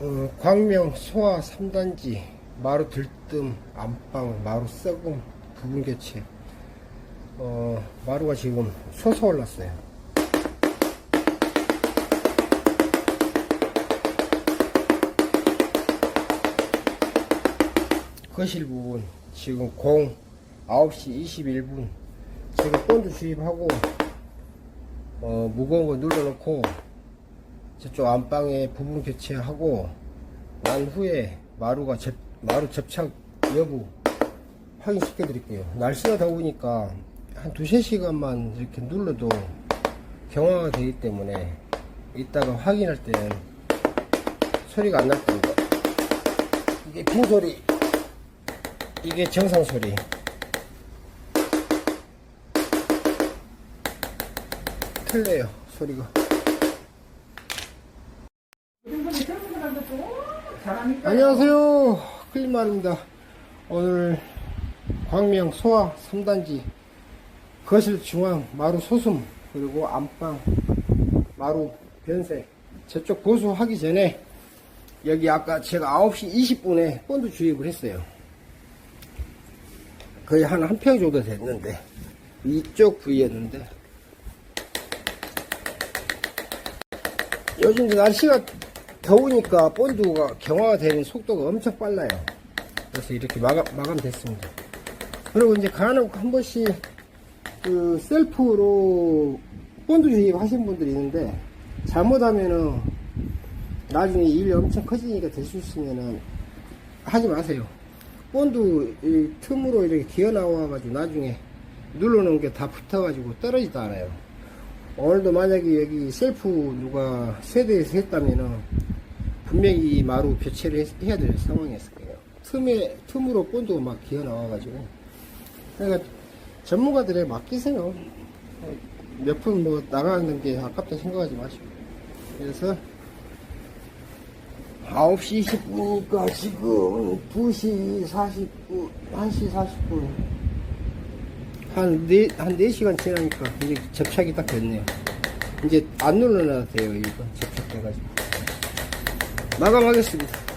어, 광명 소화 3단지 마루 들뜸 안방 마루 썩음 부분 교체. 어, 마루가 지금 솟아올랐어요. 거실 부분 지금 0 9시 21분. 지금 본드 주입하고 어, 무거운 거 눌러놓고 저쪽 안방에 부분 교체하고 난 후에 마루가 접, 마루 접착 여부 확인시켜 드릴게요. 날씨가 더우니까 한 두세 시간만 이렇게 눌러도 경화가 되기 때문에 이따가 확인할 때는 소리가 안 날 겁니다. 이게 빈 소리, 이게 정상 소리. 틀려요, 소리가. 안녕하세요. 클리마입니다. 오늘 광명 소화 3단지 거실 중앙 마루 소숨 그리고 안방 마루 변색 저쪽 보수하기 전에 여기 아까 제가 9시 20분에 본드 주입을 했어요. 거의 한 한 평 정도 됐는데 이쪽 부위였는데. 요즘 날씨가 더우니까 본드가 경화가 되는 속도가 엄청 빨라요. 그래서 이렇게 마감, 마감됐습니다. 그리고 이제 간혹 한 번씩 그 셀프로 본드 주입 하신 분들이 있는데 잘못하면은 나중에 일이 엄청 커지니까 될 수 있으면은 하지 마세요. 본드 이 틈으로 이렇게 기어 나와가지고 나중에 눌러놓은 게 다 붙어가지고 떨어지도 않아요. 오늘도 만약에 여기 셀프 누가 세대에서 했다면은 분명히 이 마루 교체를 했- 해야 될 상황이었을 거예요. 틈에, 틈으로 본드가 막 기어 나와가지고. 그러니까 전문가들에 맡기세요. 몇 푼 뭐 나가는 게 아깝다 생각하지 마시고. 그래서 9시 20분이니까 지금 2시 40분, 1시 40분. 한, 네, 한 4시간 지나니까 이제 접착이 딱 됐네요. 이제 안 눌러놔도 돼요, 이거. 접착돼가지고. 마감하겠습니다.